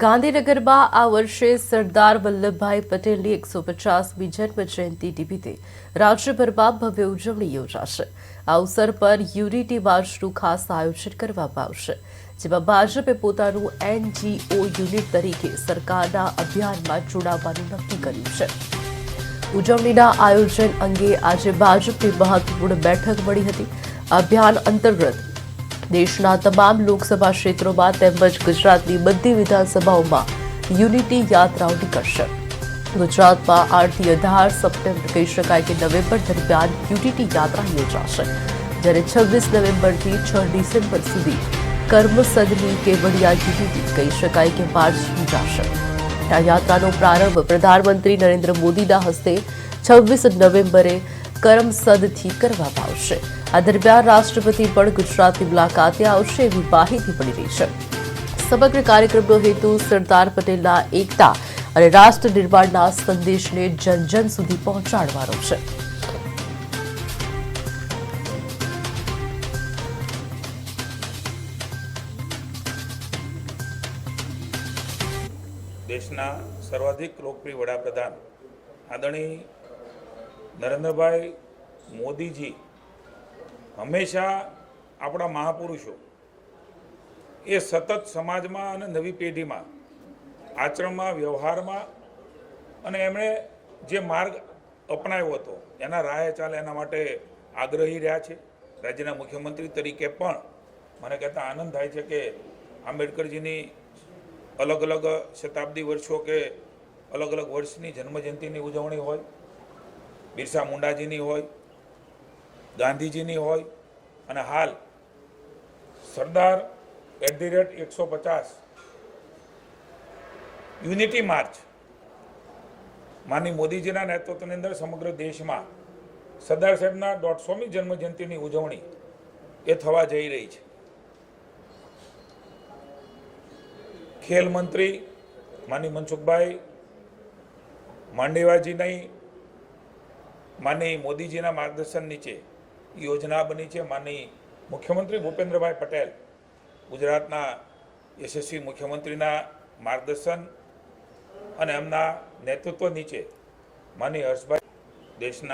ગાંધીનગરમાં આ વર્ષે સરદાર વલ્લભભાઈ પટેલની એકસો પચાસમી જન્મ જયંતિ નિમિત્તે રાજ્યભરમાં ભવ્ય ઉજવણી યોજાશે. આ અવસર પર યુનિટી માર્ચનું ખાસ આયોજન કરવામાં આવશે, જેમાં ભાજપે પોતાનું એનજીઓ યુનિટ તરીકે સરકારના અભિયાનમાં જોડાવાનું નક્કી કર્યું છે. ઉજવણીના આયોજન અંગે આજે ભાજપની મહત્વપૂર્ણ બેઠક મળી હતી. અભિયાન અંતર્ગત દેશના તમામ લોકસભા ક્ષેત્રોમાં તેમજ ગુજરાતની બધી વિધાનસભાઓમાં યુનિટી યાત્રાઓ નીકળશે. ગુજરાતમાં આઠથી અઢાર સપ્ટેમ્બર કહી શકાય કે નવેમ્બર દરમિયાન યુનિટી યાત્રા યોજાશે. જ્યારે છવ્વીસ નવેમ્બરથી છ ડિસેમ્બર સુધી કર્મસદની કેવડિયા યુનિટી કહી શકાય કે માર્ચ યોજાશે. આ યાત્રાનો પ્રારંભ પ્રધાનમંત્રી નરેન્દ્ર મોદીના હસ્તે છવ્વીસ નવેમ્બરે કરમસદથી કરવામાં આવશે. આ દરમિયાન રાષ્ટ્રપતિ પણ ગુજરાતની મુલાકાતે આવશે એવી માહિતી મળી રહી છે. સમગ્ર કાર્યક્રમનો હેતુ સરદાર પટેલના એકતા અને રાષ્ટ્ર નિર્માણના સંદેશને જન જન સુધી પહોંચાડવાનો છે. દેશના સર્વાધિક લોકપ્રિય વડાપ્રધાન આદરણીય નરેન્દ્રભાઈ મોદીજી હંમેશા આપણા મહાપુરુષો એ સતત સમાજમાં અને નવી પેઢીમાં, આચરણમાં, વ્યવહારમાં અને એમણે જે માર્ગ અપનાવ્યો હતો, એના રાહે ચાલે એના માટે આગ્રહી રહ્યા છે. રાજ્યના મુખ્યમંત્રી તરીકે પણ મને કહેતા આનંદ થાય છે કે આંબેડકરજીની અલગ અલગ શતાબ્દી વર્ષો કે અલગ અલગ વર્ષની જન્મજયંતિની ઉજવણી હોય બિરસા મુંડાજીની હોય, ગાંધીજીની હોય અને હાલ સરદાર એટ ધી રેટ એકસો પચાસ યુનિટી માર્ચ માની મોદીજીના નેતૃત્વની અંદર સમગ્ર દેશમાં સરદાર સાહેબના દોઢસોમી જન્મજયંતિની ઉજવણી એ થવા જઈ રહી છે. ખેલ મંત્રી માની મનસુખભાઈ માંડેવાજીની માની મોદીજીના માર્ગદર્શન નીચે યોજના બની છે. માની મુખ્યમંત્રી ભૂપેન્દ્રભાઈ પટેલ ગુજરાતના યશસ્વી મુખ્યમંત્રીના માર્ગદર્શન અને એમના નેતૃત્વ નીચે માની હર્ષભાઈ દેશના